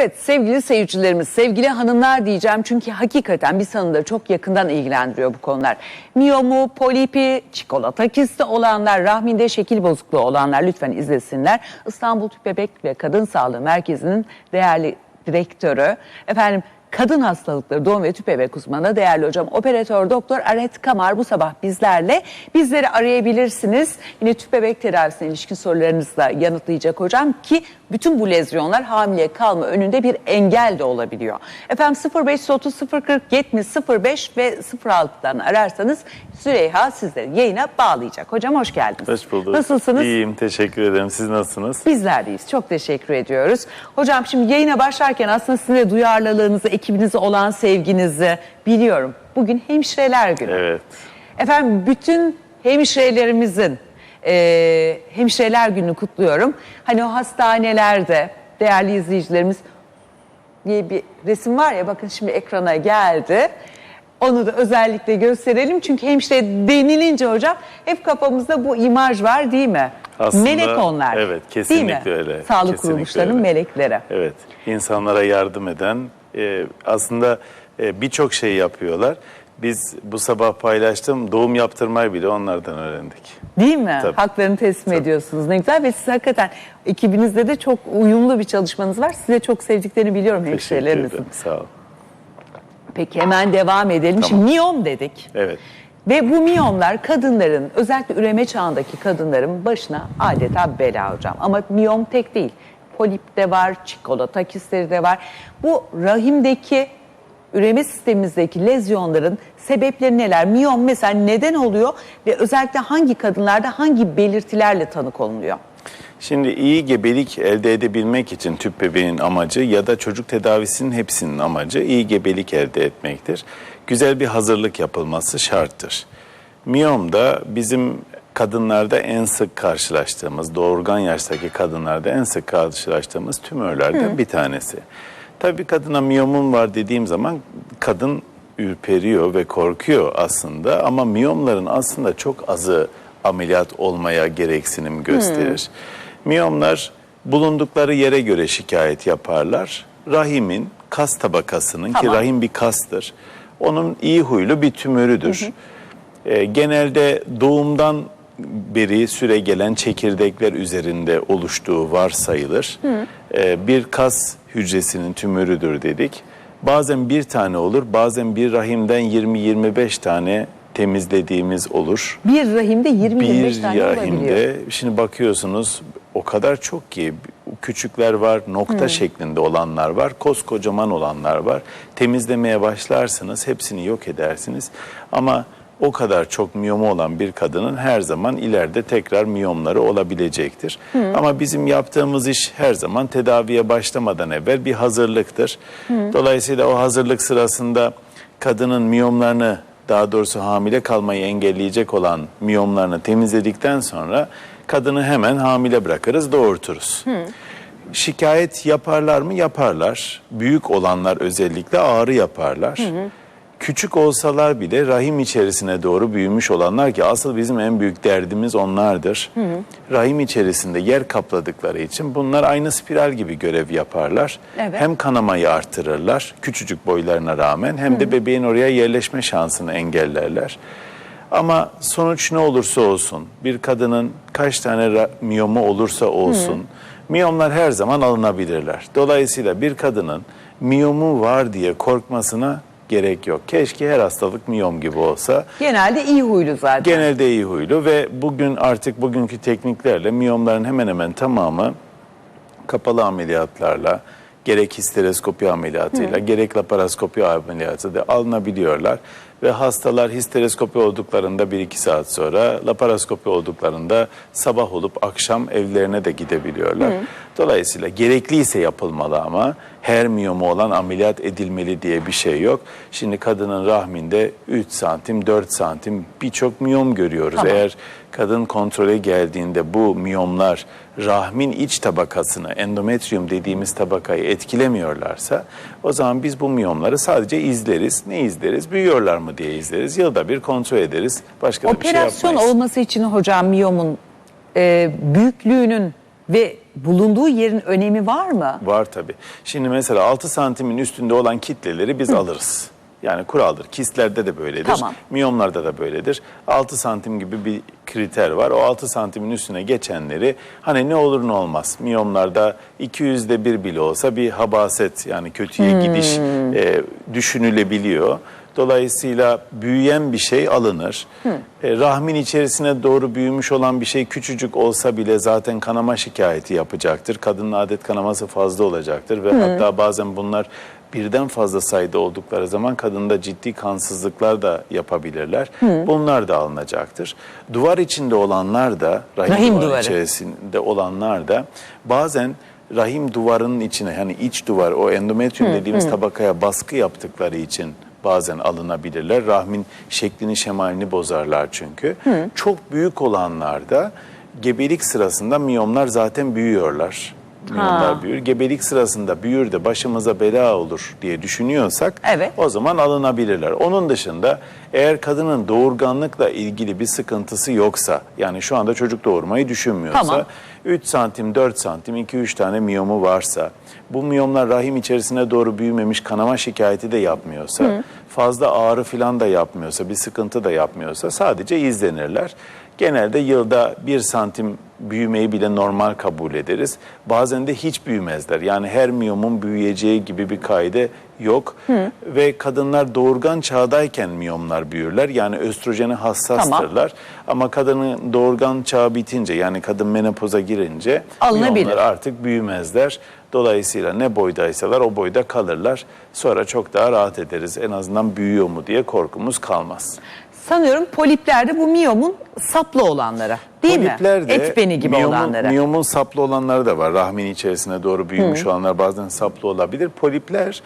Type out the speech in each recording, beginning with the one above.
Evet sevgili seyircilerimiz, sevgili hanımlar diyeceğim çünkü hakikaten biz hanımları çok yakından ilgilendiriyor bu konular. Miyomu, polipi, çikolata kisti olanlar, rahminde şekil bozukluğu olanlar lütfen izlesinler. İstanbul Tüp Bebek ve Kadın Sağlığı Merkezi'nin değerli direktörü, efendim kadın hastalıkları doğum ve tüp bebek uzmanı değerli hocam operatör doktor Aret Kamar bu sabah bizlerle. Bizleri arayabilirsiniz. Yine tüp bebek tedavisine ilişkin sorularınızı da yanıtlayacak hocam ki bütün bu lezyonlar hamile kalma önünde bir engel de olabiliyor. Efendim 0530 040 70 05 ve 06'dan ararsanız Züleyha sizleri yayına bağlayacak. Hocam hoş geldiniz. Hoş bulduk. Nasılsınız? İyiyim, teşekkür ederim. Siz nasılsınız? Bizler deyiz. Çok teşekkür ediyoruz. Hocam şimdi yayına başlarken aslında sizin de duyarlılığınızı, ekibinize olan sevginizi biliyorum. Bugün hemşireler günü. Evet. Efendim bütün hemşirelerimizin e, hemşireler gününü kutluyorum. Hani o hastanelerde değerli izleyicilerimiz diye bir resim var ya bakın şimdi ekrana geldi. Onu da özellikle gösterelim çünkü hemşire denilince hocam hep kafamızda bu imaj var değil mi? Aslında Melek onlar. evet, değil kesinlikle mi? öyle, Sağlık kesinlikle kuruluşlarının öyle. melekleri. Evet. İnsanlara yardım eden, e, aslında e, birçok şey yapıyorlar. Biz bu sabah paylaştım, doğum yaptırmayı bile onlardan öğrendik. Değil mi? Tabii. Haklarını teslim ediyorsunuz. Ne güzel ve siz hakikaten ekibinizde de çok uyumlu bir çalışmanız var. Size çok sevdiklerini biliyorum hemşirelerinizin. Sağ ol. Peki hemen devam edelim. Şimdi miyom dedik. Evet. Ve bu miyomlar kadınların özellikle üreme çağındaki kadınların başına adeta bela hocam. Ama miyom tek değil. Polip de var, çikolata kistleri de var. Bu rahimdeki üreme sistemimizdeki lezyonların sebepleri neler? Miyom mesela neden oluyor ve özellikle hangi kadınlarda hangi belirtilerle tanık olunuyor? Şimdi iyi gebelik elde edebilmek için tüp bebeğin amacı ya da çocuk tedavisinin hepsinin amacı iyi gebelik elde etmektir. Güzel bir hazırlık yapılması şarttır. Miyom da bizim kadınlarda en sık karşılaştığımız, doğurgan yaştaki kadınlarda en sık karşılaştığımız tümörlerden bir tanesi. Tabii kadına miyomum var dediğim zaman kadın ürperiyor ve korkuyor aslında ama miyomların aslında çok azı ameliyat olmaya gereksinim gösterir. Miyomlar bulundukları yere göre şikayet yaparlar. Rahimin kas tabakasının ki Tamam. rahim bir kastır. Onun iyi huylu bir tümörüdür. Ee, genelde doğumdan beri süre gelen çekirdekler üzerinde oluştuğu varsayılır. Ee, bir kas hücresinin tümörüdür dedik. Bazen bir tane olur, bazen bir rahimden 20-25 tane temizlediğimiz olur. Bir rahimde 20-25 Bir tane olabiliyor. rahimde şimdi bakıyorsunuz o kadar çok ki küçükler var, nokta şeklinde olanlar var, koskocaman olanlar var. Temizlemeye başlarsınız, hepsini yok edersiniz. Ama o kadar çok miyomu olan bir kadının her zaman ileride tekrar miyomları olabilecektir. Ama bizim yaptığımız iş her zaman tedaviye başlamadan evvel bir hazırlıktır. Dolayısıyla o hazırlık sırasında kadının miyomlarını daha doğrusu hamile kalmayı engelleyecek olan miyomlarını temizledikten sonra kadını hemen hamile bırakırız, doğurturuz. Şikayet yaparlar mı? Yaparlar. Büyük olanlar özellikle ağrı yaparlar. Küçük olsalar bile rahim içerisine doğru büyümüş olanlar ki asıl bizim en büyük derdimiz onlardır. Rahim içerisinde yer kapladıkları için bunlar aynı spiral gibi görev yaparlar. Evet. Hem kanamayı artırırlar küçücük boylarına rağmen hem de bebeğin oraya yerleşme şansını engellerler. Ama sonuç ne olursa olsun bir kadının kaç tane miyomu olursa olsun miyomlar her zaman alınabilirler. Dolayısıyla bir kadının miyomu var diye korkmasına gerek yok. Keşke her hastalık miyom gibi olsa. Genelde iyi huylu zaten. Genelde iyi huylu ve bugün artık bugünkü tekniklerle miyomların hemen hemen tamamı kapalı ameliyatlarla gerek histeroskopi ameliyatıyla gerek laparoskopi ameliyatı da alınabiliyorlar. Ve hastalar histeroskopi olduklarında 1-2 saat sonra, laparoskopi olduklarında sabah olup akşam evlerine de gidebiliyorlar. Dolayısıyla gerekliyse yapılmalı ama her miyomu olan ameliyat edilmeli diye bir şey yok. Şimdi kadının rahminde 3 santim, 4 santim birçok miyom görüyoruz. Tamam. Eğer kadın kontrole geldiğinde bu miyomlar rahmin iç tabakasını, endometrium dediğimiz tabakayı etkilemiyorlarsa o zaman biz bu miyomları sadece izleriz. Ne izleriz? Büyüyorlar mı diye izleriz. Yılda bir kontrol ederiz. Başka da bir şey Operasyon yapmayız. olması için hocam miyomun e, büyüklüğünün ve bulunduğu yerin önemi var mı? Var tabii. Şimdi mesela 6 santimin üstünde olan kitleleri biz alırız. Yani kuraldır. Kistlerde de böyledir. Tamam. Miyomlarda da böyledir. 6 santim gibi bir kriter var. O 6 santimin üstüne geçenleri hani ne olur ne olmaz. Miyomlarda 200'de bir bile olsa bir habaset yani kötüye gidiş e, düşünülebiliyor. Dolayısıyla büyüyen bir şey alınır. E, rahmin içerisine doğru büyümüş olan bir şey küçücük olsa bile zaten kanama şikayeti yapacaktır. Kadının adet kanaması fazla olacaktır ve hatta bazen bunlar birden fazla sayıda oldukları zaman kadında ciddi kansızlıklar da yapabilirler. Bunlar da alınacaktır. Duvar içinde olanlar da rahim, Rahim duvarı duvarı. içerisinde olanlar da bazen rahim duvarının içine yani iç duvar o endometrium dediğimiz tabakaya baskı yaptıkları için bazen alınabilirler. Rahmin şeklini şemalini bozarlar çünkü. Çok büyük olanlarda gebelik sırasında miyomlar zaten büyüyorlar. Miyomlar Ha. büyür. Gebelik sırasında büyür de başımıza bela olur diye düşünüyorsak Evet. o zaman alınabilirler. Onun dışında eğer kadının doğurganlıkla ilgili bir sıkıntısı yoksa yani şu anda çocuk doğurmayı düşünmüyorsa Tamam. 3 santim 4 santim 2-3 tane miyomu varsa bu miyomlar rahim içerisine doğru büyümemiş kanama şikayeti de yapmıyorsa fazla ağrı falan da yapmıyorsa bir sıkıntı da yapmıyorsa sadece izlenirler. Genelde yılda 1 santim büyümeyi bile normal kabul ederiz. Bazen de hiç büyümezler. Yani her miyomun büyüyeceği gibi bir kaide yok. Ve kadınlar doğurgan çağdayken miyomlar büyürler. Yani östrojene hassastırlar. Ama kadının doğurgan çağı bitince yani kadın menopoza girince Alınabilir. miyomlar artık büyümezler. Dolayısıyla ne boydaysalar o boyda kalırlar. Sonra çok daha rahat ederiz. En azından büyüyor mu diye korkumuz kalmaz. Sanıyorum poliplerde bu miyomun saplı olanlara değil Polipler mi? de Et beni gibi miyomun- olanlara. Miyomun saplı olanları da var. Rahmin içerisine doğru büyümüş olanlar bazen saplı olabilir. Polipler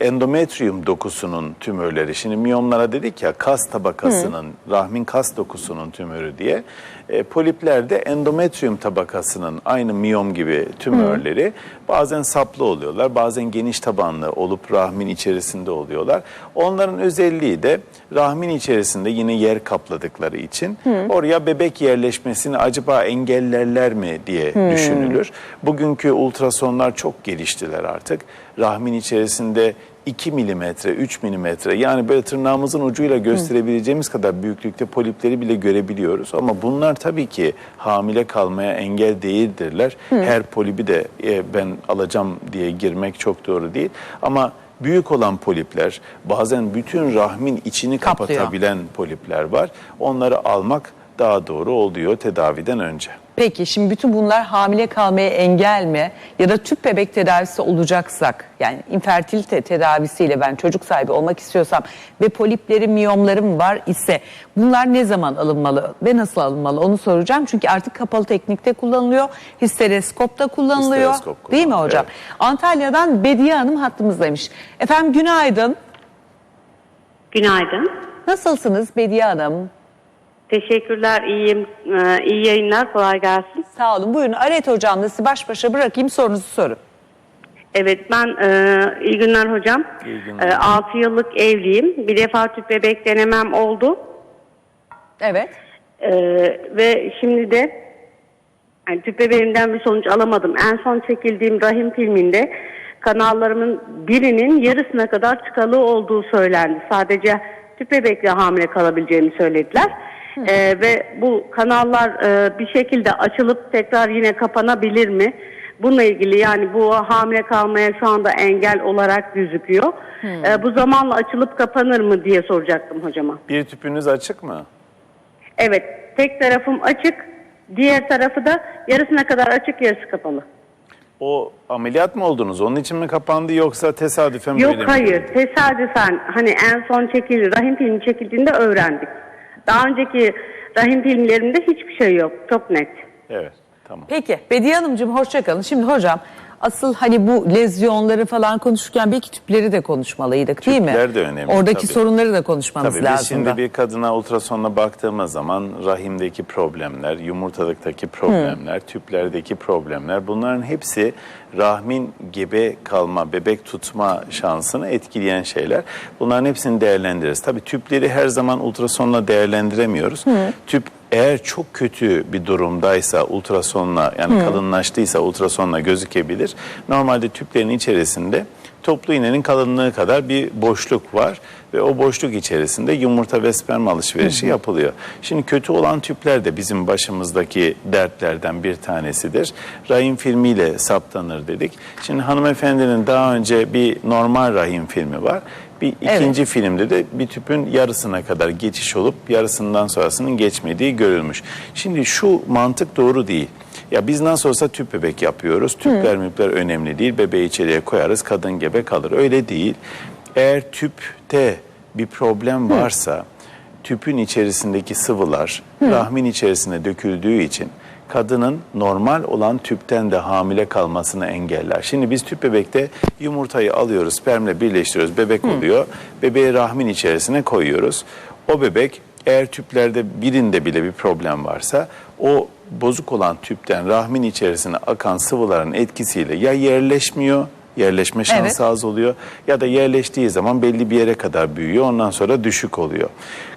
endometrium dokusunun tümörleri. Şimdi miyomlara dedik ya kas tabakasının, rahmin kas dokusunun tümörü diye. E, polipler de endometrium tabakasının aynı miyom gibi tümörleri. Bazen saplı oluyorlar, bazen geniş tabanlı olup rahmin içerisinde oluyorlar. Onların özelliği de rahmin içerisinde yine yer kapladıkları için oraya bebek yerleşmesini acaba engellerler mi diye düşünülür. Bugünkü ultrasonlar çok geliştiler artık. Rahmin içerisinde 2 milimetre, 3 milimetre yani böyle tırnağımızın ucuyla gösterebileceğimiz kadar büyüklükte polipleri bile görebiliyoruz. Ama bunlar tabii ki hamile kalmaya engel değildirler. Her polibi de e, ben alacağım diye girmek çok doğru değil. Ama büyük olan polipler bazen bütün rahmin içini Kaplıyor. kapatabilen polipler var. Onları almak daha doğru oluyor tedaviden önce. Peki şimdi bütün bunlar hamile kalmaya engel mi? Ya da tüp bebek tedavisi olacaksak yani infertilite tedavisiyle ben çocuk sahibi olmak istiyorsam ve poliplerim, miyomlarım var ise bunlar ne zaman alınmalı ve nasıl alınmalı onu soracağım. Çünkü artık kapalı teknikte kullanılıyor. Histereskopta kullanılıyor. Histereskop Değil mi kullanılıyor, hocam? Antalya'dan Bediye Hanım hattımızdaymış. Efendim günaydın. Günaydın. Nasılsınız Bediye Hanım? Teşekkürler, iyiyim. Ee, iyi yayınlar, kolay gelsin. Sağ olun. Buyurun Aret hocamla sizi baş başa bırakayım sorunuzu sorun. Evet, ben e, iyi günler hocam. İyi günler. E, 6 yıllık evliyim. Bir defa tüp bebek denemem oldu. Evet. E, ve şimdi de yani tüp bebeğimden bir sonuç alamadım. En son çekildiğim rahim filminde kanallarımın birinin yarısına kadar tıkalı olduğu söylendi. Sadece tüp bebekle hamile kalabileceğimi söylediler. Ee, ve bu kanallar e, bir şekilde açılıp tekrar yine kapanabilir mi? Bununla ilgili yani bu hamile kalmaya şu anda engel olarak gözüküyor. Ee, bu zamanla açılıp kapanır mı diye soracaktım hocama. Bir tüpünüz açık mı? Evet, tek tarafım açık, diğer tarafı da yarısına kadar açık, yarısı kapalı. O ameliyat mı oldunuz? Onun için mi kapandı yoksa tesadüfen Yok böyle mi? hayır, tesadüfen hani en son çekildi, rahim filmi çekildiğinde öğrendik. Daha önceki rahim filmlerinde hiçbir şey yok, çok net. Evet, tamam. Peki Bediye Hanımcığım hoşça kalın. Şimdi hocam asıl hani bu lezyonları falan konuşurken belki tüpleri de konuşmalıydık değil mi? Tüpler de önemli, Oradaki tabii. sorunları da konuşmamız Tabii lazım. şimdi da. bir kadına ultrasonla baktığımız zaman rahimdeki problemler, yumurtalıktaki problemler, tüplerdeki problemler bunların hepsi rahmin gebe kalma, bebek tutma şansını etkileyen şeyler. Bunların hepsini değerlendiririz. Tabii tüpleri her zaman ultrasonla değerlendiremiyoruz. Tüp Eğer çok kötü bir durumdaysa ultrasonla yani kalınlaştıysa ultrasonla gözükebilir. Normalde tüplerin içerisinde toplu iğnenin kalınlığı kadar bir boşluk var ve o boşluk içerisinde yumurta ve sperm alışverişi yapılıyor. Şimdi kötü olan tüpler de bizim başımızdaki dertlerden bir tanesidir. Rahim filmiyle saptanır dedik. Şimdi hanımefendinin daha önce bir normal rahim filmi var. Bir Evet. ikinci filmde de bir tüpün yarısına kadar geçiş olup yarısından sonrasının geçmediği görülmüş. Şimdi şu mantık doğru değil. Ya biz nasıl olsa tüp bebek yapıyoruz. Tüpler müpler önemli değil. Bebeği içeriye koyarız. Kadın gebe kalır. Öyle değil. Eğer tüpte bir problem varsa tüpün içerisindeki sıvılar rahmin içerisine döküldüğü için kadının normal olan tüpten de hamile kalmasını engeller. Şimdi biz tüp bebekte yumurtayı alıyoruz, spermle birleştiriyoruz, bebek oluyor. Bebeği rahmin içerisine koyuyoruz. O bebek eğer tüplerde birinde bile bir problem varsa o bozuk olan tüpten rahmin içerisine akan sıvıların etkisiyle ya yerleşmiyor, yerleşme şansı Evet. az oluyor ya da yerleştiği zaman belli bir yere kadar büyüyor ondan sonra düşük oluyor.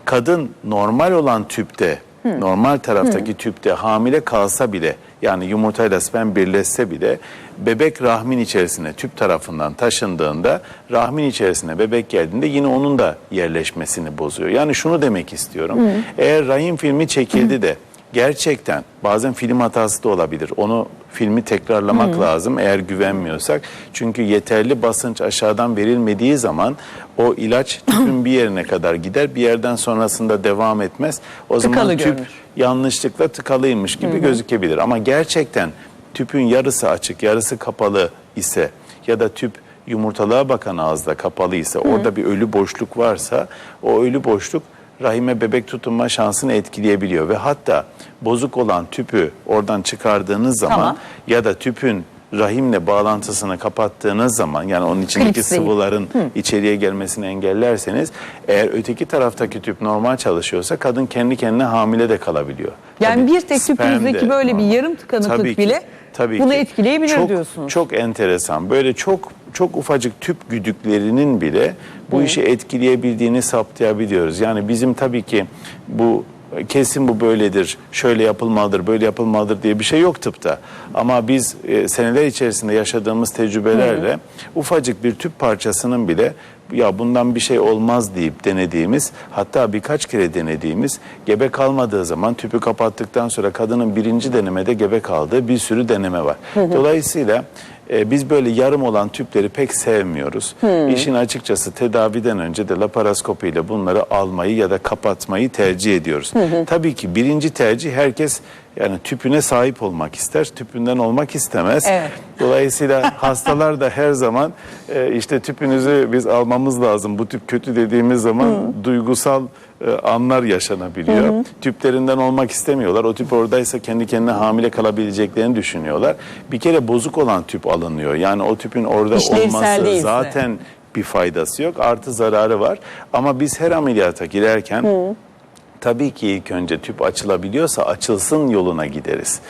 Kadın normal olan tüpte normal taraftaki tüpte hamile kalsa bile yani yumurtayla sperm birleşse bile bebek rahmin içerisine tüp tarafından taşındığında rahmin içerisine bebek geldiğinde yine onun da yerleşmesini bozuyor. Yani şunu demek istiyorum. Eğer rahim filmi çekildi de gerçekten bazen film hatası da olabilir. Onu filmi tekrarlamak lazım eğer güvenmiyorsak. Çünkü yeterli basınç aşağıdan verilmediği zaman o ilaç tüpün bir yerine kadar gider. Bir yerden sonrasında devam etmez. O Tıkalı zaman tüp görünür. yanlışlıkla tıkalıymış gibi gözükebilir. Ama gerçekten tüpün yarısı açık, yarısı kapalı ise ya da tüp yumurtalığa bakan ağızda kapalı ise orada bir ölü boşluk varsa o ölü boşluk rahime bebek tutunma şansını etkileyebiliyor ve hatta bozuk olan tüpü oradan çıkardığınız zaman Tamam. ya da tüpün rahimle bağlantısını kapattığınız zaman yani onun içindeki Klipsleyin. sıvıların içeriye gelmesini engellerseniz eğer öteki taraftaki tüp normal çalışıyorsa kadın kendi kendine hamile de kalabiliyor. Yani Tabii bir tek tüpünüzdeki de böyle bir normal. yarım tıkanıklık bile tabii bunu ki. etkileyebilir çok, diyorsunuz. Çok enteresan. Böyle çok çok ufacık tüp güdüklerinin bile bu işi etkileyebildiğini saptayabiliyoruz. Yani bizim tabii ki bu kesin bu böyledir, şöyle yapılmalıdır, böyle yapılmalıdır diye bir şey yok tıpta. Ama biz e, seneler içerisinde yaşadığımız tecrübelerle ufacık bir tüp parçasının bile ya bundan bir şey olmaz deyip denediğimiz hatta birkaç kere denediğimiz gebe kalmadığı zaman tüpü kapattıktan sonra kadının birinci denemede gebe kaldığı bir sürü deneme var. Dolayısıyla e, biz böyle yarım olan tüpleri pek sevmiyoruz. İşin açıkçası tedaviden önce de laparoskopi ile bunları almayı ya da kapatmayı tercih ediyoruz. Tabii ki birinci tercih herkes yani tüpüne sahip olmak ister, tüpünden olmak istemez. Evet. Dolayısıyla hastalar da her zaman e, işte tüpünüzü biz almamız lazım. Bu tüp kötü dediğimiz zaman duygusal e, anlar yaşanabiliyor. Tüplerinden olmak istemiyorlar. O tüp oradaysa kendi kendine hamile kalabileceklerini düşünüyorlar. Bir kere bozuk olan tüp alınıyor. Yani o tüpün orada İşlevsel olması değilse. zaten bir faydası yok. Artı zararı var. Ama biz her ameliyata girerken Tabii ki ilk önce tüp açılabiliyorsa açılsın yoluna gideriz.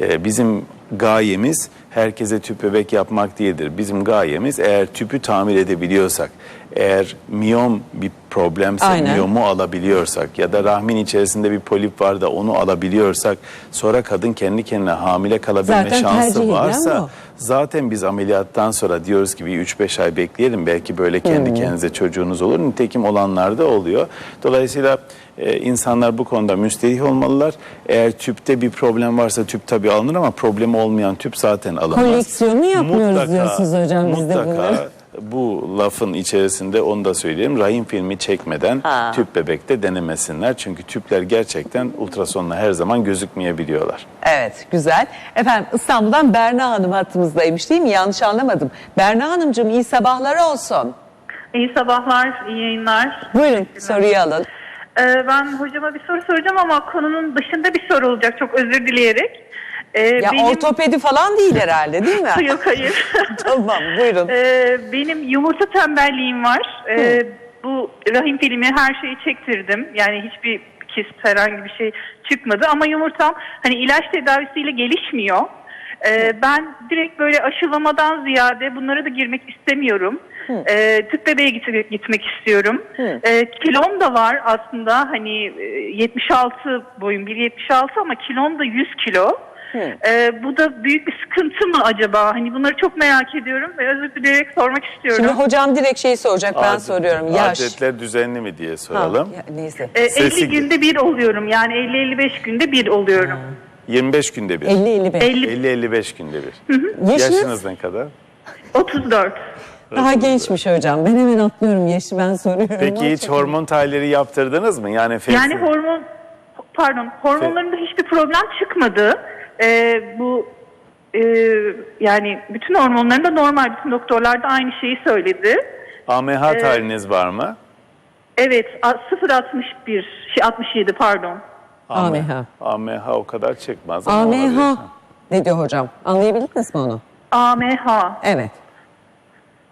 Ee, bizim gayemiz herkese tüp bebek yapmak değildir. Bizim gayemiz eğer tüpü tamir edebiliyorsak, eğer miyom bir problemse Aynen. miyomu alabiliyorsak ya da rahmin içerisinde bir polip var da onu alabiliyorsak sonra kadın kendi kendine hamile kalabilme Zaten şansı varsa. Zaten biz ameliyattan sonra diyoruz ki bir 3-5 ay bekleyelim belki böyle kendi kendinize çocuğunuz olur. Nitekim olanlar da oluyor. Dolayısıyla e, insanlar bu konuda müsterih olmalılar. Eğer tüpte bir problem varsa tüp tabii alınır ama problemi olmayan tüp zaten alınmaz. Koleksiyonu yapmıyoruz diyorsunuz hocam biz de mutlaka bunları. bu lafın içerisinde onu da söyleyeyim. Rahim filmi çekmeden Ha. tüp bebekte denemesinler. Çünkü tüpler gerçekten ultrasonla her zaman gözükmeyebiliyorlar. Evet güzel. Efendim İstanbul'dan Berna Hanım hattımızdaymış değil mi? Yanlış anlamadım. Berna Hanımcığım iyi sabahlar olsun. İyi sabahlar, iyi yayınlar. Buyurun soruyu alın. Ee, ben hocama bir soru soracağım ama konunun dışında bir soru olacak çok özür dileyerek. Ee, Ya benim... ortopedi falan değil herhalde değil mi? Yok hayır. tamam buyurun. Ee, benim yumurta tembelliğim var. Ee, bu rahim filmi her şeyi çektirdim. Yani hiçbir kist herhangi bir şey çıkmadı ama yumurtam hani ilaç tedavisiyle gelişmiyor. Ee, ben direkt böyle aşılamadan ziyade bunlara da girmek istemiyorum. Ee, tüp bebeğe git- gitmek istiyorum. Ee, kilom da var aslında hani e, 76 boyum 1.76 ama kilom da 100 kilo. Ee, bu da büyük bir sıkıntı mı acaba? Hani bunları çok merak ediyorum ve özür dileyerek sormak istiyorum. Şimdi hocam direkt şeyi soracak ben Adet- soruyorum. Yaş. Adetler düzenli mi diye Ha, soralım. ya, neyse. Ee, Sesi- 50 günde bir oluyorum yani 50-55 günde bir oluyorum. 25 günde bir. 50-55. 50 50-55 günde bir. Yaşınız Yaşınız ne kadar? 34. daha gençmiş hocam. Ben hemen atlıyorum yaşı ben soruyorum. Peki hiç hormon tahlili yaptırdınız mı? Yani Yani hormon pardon hormonlarında hiçbir problem çıkmadı. Ee, bu e, yani bütün hormonlarında normal bütün doktorlar da aynı şeyi söyledi. AMH tahliliniz var mı? Evet a- 0.61 şey 67 pardon. AMH. AMH o kadar olabilir. AMH ne diyor hocam? Anlayabildiniz mi onu? AMH. Evet.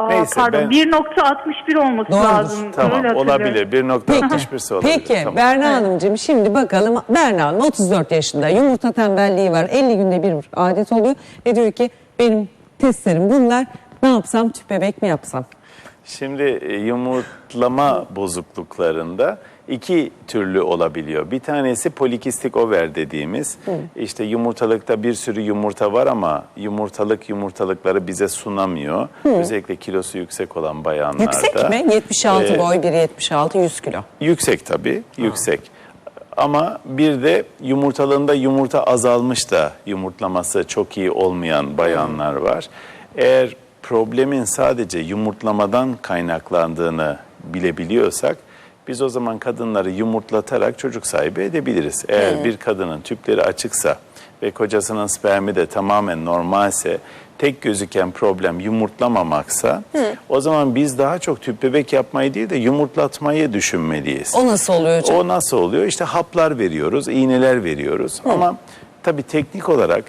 Neyse, pardon ben- 1.61 olması Doğrudur. lazım. Tamam Öyle hatırlıyorum. olabilir. 1.61'si olabilir. Peki Tamam. Berna Hanımcığım şimdi bakalım Berna Hanım 34 yaşında yumurta tembelliği var 50 günde bir adet oluyor ve diyor ki benim testlerim bunlar ne yapsam tüp bebek mi yapsam? Şimdi e, yumurtlama bozukluklarında iki türlü olabiliyor. Bir tanesi polikistik over dediğimiz işte yumurtalıkta bir sürü yumurta var ama yumurtalık yumurtalıkları bize sunamıyor. Özellikle kilosu yüksek olan bayanlarda. Yüksek mi? 76 Ee, boy 1.76 100 kilo. Yüksek tabii, yüksek. Ama bir de yumurtalığında yumurta azalmış da yumurtlaması çok iyi olmayan bayanlar var. Eğer problemin sadece yumurtlamadan kaynaklandığını bilebiliyorsak biz o zaman kadınları yumurtlatarak çocuk sahibi edebiliriz. Eğer bir kadının tüpleri açıksa ve kocasının spermi de tamamen normalse tek gözüken problem yumurtlamamaksa o zaman biz daha çok tüp bebek yapmayı değil de yumurtlatmayı düşünmeliyiz. O nasıl oluyor hocam? O nasıl oluyor? İşte haplar veriyoruz, iğneler veriyoruz. Ama tabii teknik olarak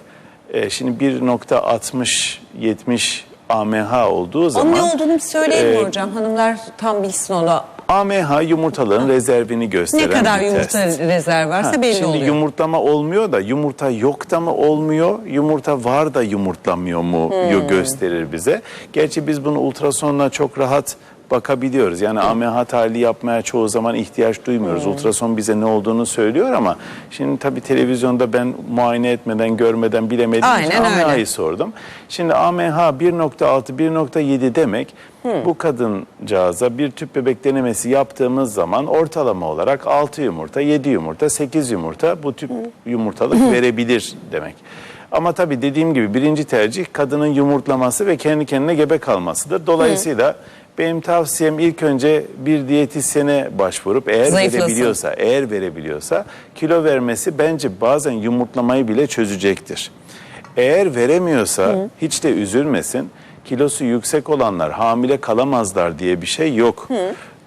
e, şimdi 1.60-70 AMH olduğu Onun zaman... ne olduğunu söyleyin e, hocam? Hanımlar tam bilsin onu. AMH yumurtaların rezervini gösteren Ne kadar bir yumurta test. rezerv varsa belli Şimdi oluyor. yumurtlama olmuyor da yumurta yok da mı olmuyor, yumurta var da yumurtlamıyor mu yo- gösterir bize. Gerçi biz bunu ultrasonla çok rahat bakabiliyoruz. Yani AMH tahlili yapmaya çoğu zaman ihtiyaç duymuyoruz. Ultrason bize ne olduğunu söylüyor ama şimdi tabii televizyonda ben muayene etmeden, görmeden bilemediğim için. AMH'yi sordum. Şimdi AMH 1.6, 1.7 demek bu kadıncağıza bir tüp bebek denemesi yaptığımız zaman ortalama olarak 6 yumurta, 7 yumurta, 8 yumurta bu tüp yumurtalık verebilir demek. Ama tabii dediğim gibi birinci tercih kadının yumurtlaması ve kendi kendine gebe kalmasıdır. Dolayısıyla benim tavsiyem ilk önce bir diyetisyene başvurup eğer Zayıflasın. verebiliyorsa, eğer verebiliyorsa kilo vermesi bence bazen yumurtlamayı bile çözecektir. Eğer veremiyorsa hiç de üzülmesin. Kilosu yüksek olanlar hamile kalamazlar diye bir şey yok.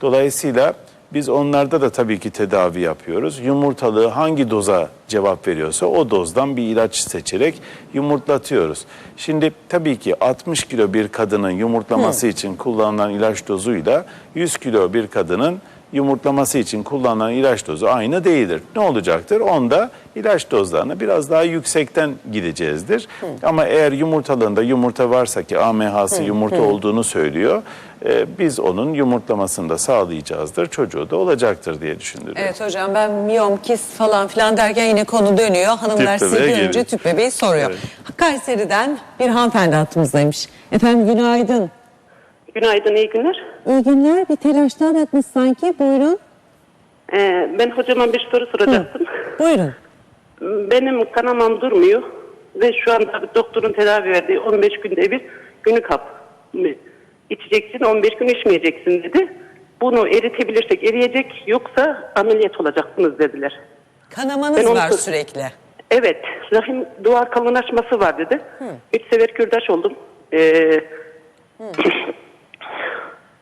Dolayısıyla biz onlarda da tabii ki tedavi yapıyoruz. Yumurtalığı hangi doza cevap veriyorsa o dozdan bir ilaç seçerek yumurtlatıyoruz. Şimdi tabii ki 60 kilo bir kadının yumurtlaması için kullanılan ilaç dozuyla 100 kilo bir kadının yumurtlaması için kullanılan ilaç dozu aynı değildir. Ne olacaktır? Onda ilaç dozlarına biraz daha yüksekten gideceğizdir. Ama eğer yumurtalığında yumurta varsa ki AMH'sı yumurta olduğunu söylüyor, e, biz onun yumurtlamasını da sağlayacağızdır. Çocuğu da olacaktır diye düşündürüyorum. Evet hocam ben miyom, kist falan filan derken yine konu dönüyor. Hanımlar Tüp bebeğe gelin. tüp bebeği soruyor. Evet. Kayseri'den bir hanımefendi hattımızdaymış. Efendim günaydın. Günaydın, iyi günler. İyi günler. Bir telaştan etmiş sanki. Buyurun. Ee, ben hocama bir soru soracaktım. Buyurun. Benim kanamam durmuyor ve şu anda doktorun tedavi verdiği 15 günde bir günlük hap mı içeceksin, 15 gün içmeyeceksin dedi. Bunu eritebilirsek eriyecek yoksa ameliyat olacaksınız dediler. Kanamanız var sor- sürekli. Evet, rahim duvar kalınlaşması var dedi. Üç sefer kürdaş oldum. Ee,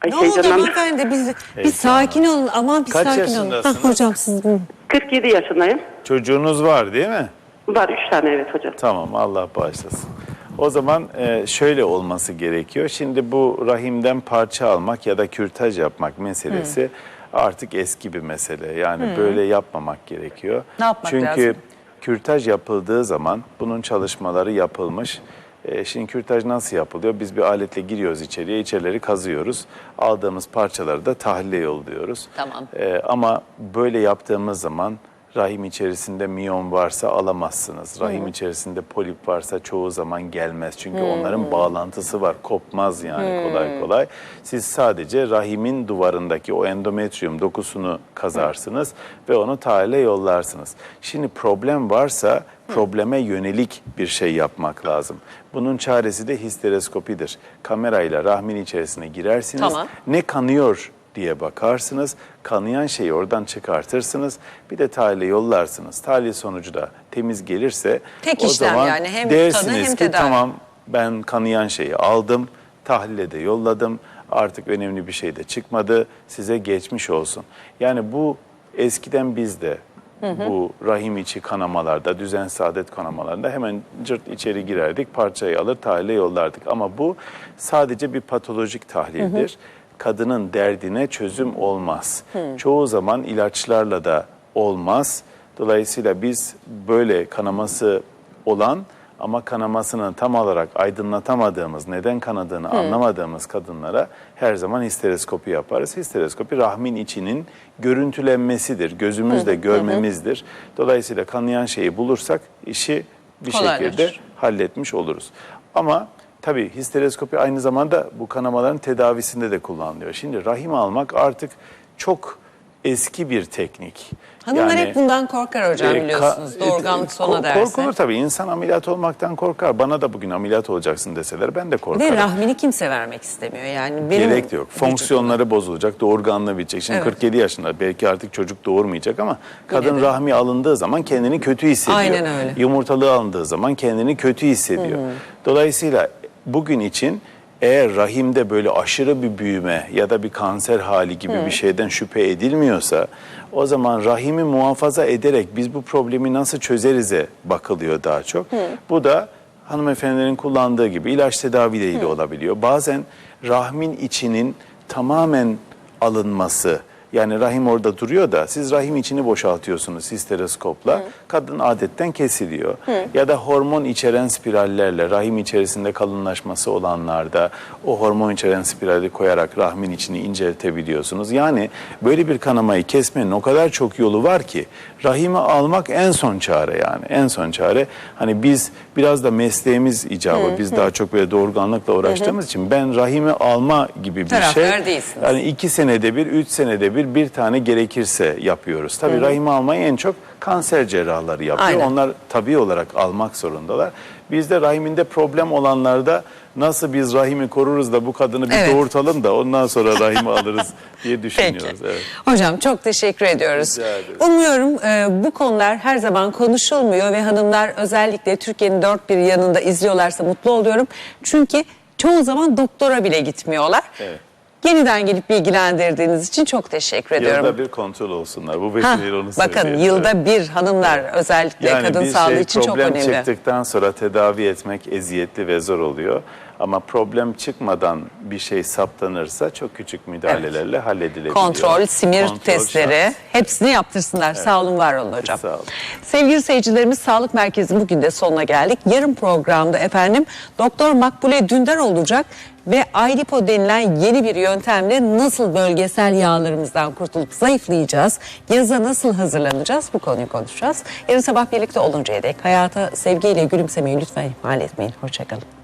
Ay, Ne oldu heyecanlandım. hanımefendi? Biz, bir sakin olun. Aman bir Kaç sakin olun. yaşındasınız? Hah, hocam siz buyurun. 47 yaşındayım. Çocuğunuz var değil mi? Var 3 tane evet hocam. Tamam Allah bağışlasın. O zaman e, şöyle olması gerekiyor. Şimdi bu rahimden parça almak ya da kürtaj yapmak meselesi artık eski bir mesele. Yani böyle yapmamak gerekiyor. Ne yapmak Çünkü lazım? kürtaj yapıldığı zaman bunun çalışmaları yapılmış. E, şimdi kürtaj nasıl yapılıyor? Biz bir aletle giriyoruz içeriye, içerileri kazıyoruz. Aldığımız parçaları da tahlile yolluyoruz. Tamam. E, ama böyle yaptığımız zaman rahim içerisinde miyom varsa alamazsınız. Rahim içerisinde polip varsa çoğu zaman gelmez. Çünkü onların bağlantısı var. Kopmaz yani kolay kolay. Siz sadece rahimin duvarındaki o endometrium dokusunu kazarsınız ve onu tahlile yollarsınız. Şimdi problem varsa probleme yönelik bir şey yapmak lazım. Bunun çaresi de histeroskopidir. Kamerayla rahmin içerisine girersiniz. Tamam. Ne kanıyor diye bakarsınız. Kanayan şeyi oradan çıkartırsınız. Bir de tahlile yollarsınız. Tahlil sonucu da temiz gelirse Tek o işlem zaman yani. Hem dersiniz tanı hem ki tedavi. tamam ben kanayan şeyi aldım. Tahlile de yolladım. Artık önemli bir şey de çıkmadı. Size geçmiş olsun. Yani bu eskiden bizde bu rahim içi kanamalarda, düzensiz adet kanamalarında hemen cırt içeri girerdik, parçayı alır, tahlile yollardık. Ama bu sadece bir patolojik tahlildir. Kadının derdine çözüm olmaz. Çoğu zaman ilaçlarla da olmaz. Dolayısıyla biz böyle kanaması olan ama kanamasını tam olarak aydınlatamadığımız, neden kanadığını anlamadığımız kadınlara her zaman histeroskopi yaparız. Histeroskopi rahmin içinin görüntülenmesidir, gözümüzle görmemizdir. Dolayısıyla kanayan şeyi bulursak işi bir Kolaylaşır. şekilde halletmiş oluruz. Ama tabii histeroskopi aynı zamanda bu kanamaların tedavisinde de kullanılıyor. Şimdi rahim almak artık çok eski bir teknik. Hanımlar Yani- hep bundan korkar hocam e, biliyorsunuz. Doğurganlık e, sona derse. Korkulur tabii. İnsan ameliyat olmaktan korkar. Bana da bugün ameliyat olacaksın deseler ben de Ve korkarım. rahmini kimse vermek istemiyor. Yani benim Gerek de yok. Fonksiyonları bozulacak, doğurganlığı bitecek. Şimdi Evet. 47 yaşında belki artık çocuk doğurmayacak ama kadın de. rahmi alındığı zaman kendini kötü hissediyor. Aynen öyle. Yumurtalığı alındığı zaman kendini kötü hissediyor. Dolayısıyla bugün için eğer rahimde böyle aşırı bir büyüme ya da bir kanser hali gibi bir şeyden şüphe edilmiyorsa o zaman rahimi muhafaza ederek biz bu problemi nasıl çözerize bakılıyor daha çok. Bu da hanımefendilerin kullandığı gibi ilaç tedavileriyle olabiliyor. Bazen rahmin içinin tamamen alınması yani rahim orada duruyor da siz rahim içini boşaltıyorsunuz histeroskopla. Kadın adetten kesiliyor. Ya da hormon içeren spirallerle rahim içerisinde kalınlaşması olanlarda o hormon içeren spirali koyarak rahmin içini inceltebiliyorsunuz. Yani böyle bir kanamayı kesmenin o kadar çok yolu var ki rahimi almak en son çare yani en son çare. Hani biz biraz da mesleğimiz icabı biz daha çok böyle doğurganlıkla uğraştığımız için ben rahimi alma gibi bir Taraftar şey. değilsiniz. Yani iki senede bir, üç senede bir bir tane gerekirse yapıyoruz. Tabii rahimi almayı en çok kanser cerrahları yapıyor. Aynen. Onlar tabii olarak almak zorundalar. Bizde rahiminde problem olanlarda nasıl biz rahimi koruruz da bu kadını bir Evet. doğurtalım da ondan sonra rahimi alırız diye düşünüyoruz. Evet. Hocam çok teşekkür ediyoruz. Rica ederim. Umuyorum e, bu konular her zaman konuşulmuyor ve hanımlar özellikle Türkiye'nin dört bir yanında izliyorlarsa mutlu oluyorum. Çünkü çoğu zaman doktora bile gitmiyorlar. Evet. Yeniden gelip bilgilendirdiğiniz için çok teşekkür ediyorum. Yılda bir kontrol olsunlar. Bu vesileyle onu bakın yılda Evet. bir hanımlar özellikle kadın bir sağlığı şey, için çok problem önemli. çıktıktan sonra tedavi etmek eziyetli ve zor oluyor. Ama problem çıkmadan bir şey saptanırsa çok küçük müdahalelerle halledilebiliyor. Kontrol, simir Kontrol testleri şart. hepsini yaptırsınlar. Sağ olun, var olun hocam. Sağ olun. Sevgili seyircilerimiz Sağlık Merkezi bugün de sonuna geldik. Yarın programda efendim Doktor Makbule Dündar olacak ve iLipo denilen yeni bir yöntemle nasıl bölgesel yağlarımızdan kurtulup zayıflayacağız, yaza nasıl hazırlanacağız bu konuyu konuşacağız. Yarın sabah birlikte oluncaya dek hayata sevgiyle gülümsemeyi lütfen ihmal etmeyin. Hoşçakalın.